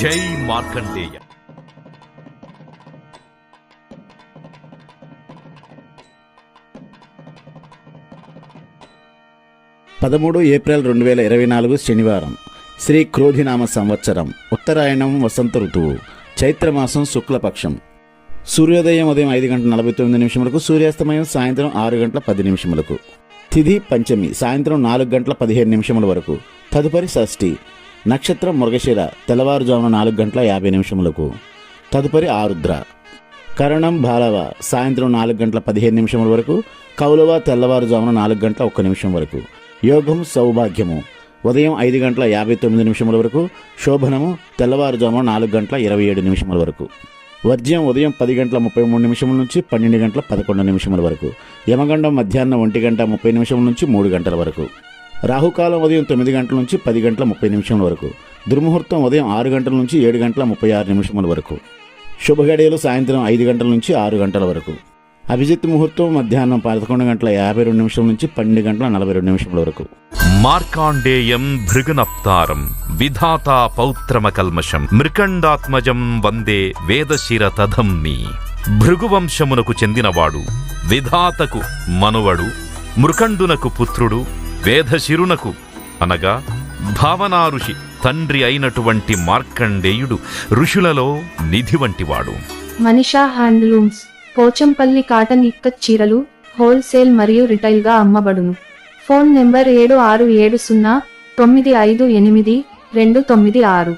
జై మార్కండేయ. పదమూడు ఏప్రిల్ రెండు వేల ఇరవై నాలుగు శనివారం. శ్రీ క్రోధినామ సంవత్సరం. ఉత్తరాయణం వసంత ఋతువు. చైత్రమాసం శుక్లపక్షం. సూర్యోదయం ఉదయం ఐదు గంటల నలభై తొమ్మిది నిమిషములకు సూర్యాస్తమయం సాయంత్రం ఆరు గంటల పది నిమిషములకు. తిథి పంచమి సాయంత్రం నాలుగు గంటల పదిహేను నిమిషముల వరకు. తదుపరి షష్ఠి నక్షత్రం మృగశిర తెల్లవారుజామున నాలుగు గంటల యాభై నిమిషములకు. తదుపరి ఆరుద్ర. కరణం బాలవ సాయంత్రం నాలుగు గంటల పదిహేను నిమిషముల వరకు కౌలవ తెల్లవారుజామున నాలుగు గంటల ఒక్క నిమిషం వరకు. యోగం సౌభాగ్యము. ఉదయం ఐదు గంటల యాభై తొమ్మిది నిమిషముల వరకు శోభనము తెల్లవారుజామున నాలుగు గంటల ఇరవై ఏడు నిమిషముల వరకు. వర్జ్యం ఉదయం పది గంటల ముప్పై మూడు నిమిషముల నుంచి పన్నెండు గంటల పదకొండు నిమిషముల వరకు. యమగండం మధ్యాహ్నం ఒంటి గంట ముప్పై నిమిషముల నుంచి మూడు గంటల వరకు. రాహుకాలం ఉదయం తొమ్మిది గంటల నుంచి పది గంటల ముప్పై నిమిషముల వరకు. దుర్ముహూర్తం ఉదయం ఆరు గంటల నుంచి ఏడు గంటల ముప్పై ఆరు నిమిషముల వరకు. శుభగడియలు సాయంత్రం ఐదు గంటల నుంచి ఆరు గంటల వరకు. అభిజిత్ ముహూర్తం మధ్యాహ్నం పదకొండు గంటల యాభై రెండు నిమిషం నుంచి పన్నెండు గంటల నలభై రెండు నిమిషముల వరకు. మార్కాండేయం భృగునప్తారం విధాతా పౌత్రమ కల్మషం మృకండాత్మజం వందే వేదశిర తధంమి భృగువంశమునకు చెందినవాడు విధాతకు మనువడు మృకండునకు పుత్రుడు వేదశిరునకు అనగా భావనా ఋషి తండ్రి అయినటువంటి మార్కండేయుడు ఋషులలో నిధి వంటివాడు. మనిషా హ్యాండ్లూమ్స్ పోచంపల్లి కాటన్ ఇక్కత్ చీరలు హోల్సేల్ మరియు రిటైల్గా అమ్మబడును. ఫోన్ నెంబర్ ఏడు ఆరు ఏడు సున్నా తొమ్మిది ఐదు ఎనిమిది రెండు తొమ్మిది ఆరు.